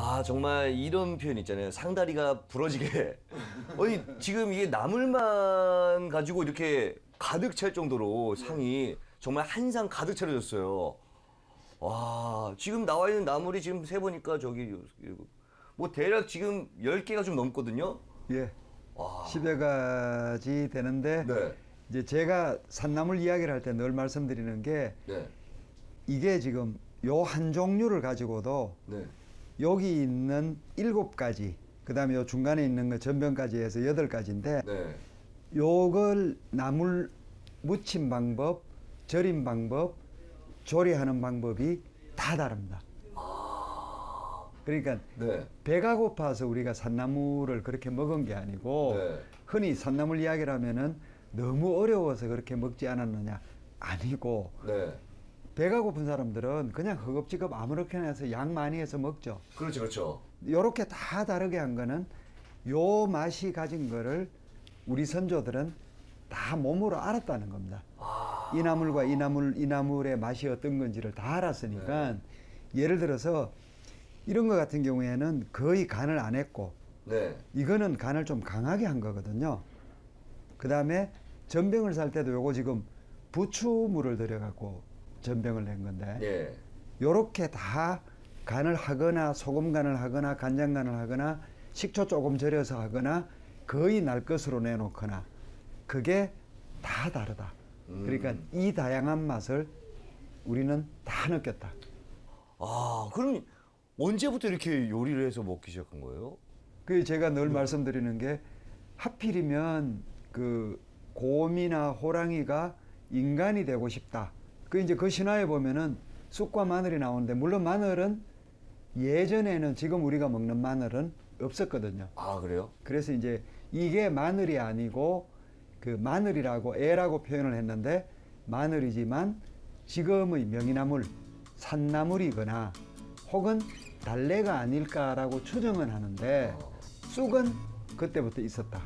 아 정말 이런 표현 있잖아요. 상다리가 부러지게. 아니 지금 이게 나물만 가지고 이렇게 가득 찰 정도로 상이 정말 한 상 가득 차려졌어요. 와 지금 나와 있는 나물이 지금 세 보니까 저기 뭐 대략 지금 10개가 좀 넘거든요. 예. 와. 10여 가지 되는데 네. 이제 제가 산나물 이야기를 할 때 늘 말씀드리는 게 네. 이게 지금 요 한 종류를 가지고도 네. 여기 있는 일곱 가지 그다음에 요 중간에 있는 거 전병까지 해서 여덟 가지인데 네. 요걸 나물 무침 방법, 절임 방법, 조리하는 방법이 다 다릅니다. 그러니까 네. 배가 고파서 우리가 산나물을 그렇게 먹은 게 아니고 네. 흔히 산나물 이야기를 하면은 너무 어려워서 그렇게 먹지 않았느냐 아니고 네. 배가 고픈 사람들은 그냥 허겁지겁 아무렇게나 해서 양 많이 해서 먹죠. 그렇죠, 그렇죠. 요렇게 다 다르게 한 거는 요 맛이 가진 거를 우리 선조들은 다 몸으로 알았다는 겁니다. 이 나물과 이 나물, 이 나물의 맛이 어떤 건지를 다 알았으니까 예를 들어서 이런 거 같은 경우에는 거의 간을 안 했고 네. 이거는 간을 좀 강하게 한 거거든요. 그 다음에 전병을 살 때도 요거 지금 부추물을 들여갖고 전병을 낸 건데 예. 요렇게 다 간을 하거나 소금 간을 하거나 간장 간을 하거나 식초 조금 절여서 하거나 거의 날 것으로 내놓거나 그게 다 다르다. 음. 그러니까 이 다양한 맛을 우리는 다 느꼈다. 아, 그럼 언제부터 이렇게 요리를 해서 먹기 시작한 거예요? 그 제가 늘 말씀드리는 게 하필이면 그 곰이나 호랑이가 인간이 되고 싶다. 그 이제 그 신화에 보면은 쑥과 마늘이 나오는데 물론 마늘은 예전에는 지금 우리가 먹는 마늘은 없었거든요. 아, 그래요? 그래서 이제 이게 마늘이 아니고 그 마늘이라고 애라고 표현을 했는데 마늘이지만 지금의 명이나물, 산나물이거나 혹은 달래가 아닐까라고 추정은 하는데 쑥은 그때부터 있었다.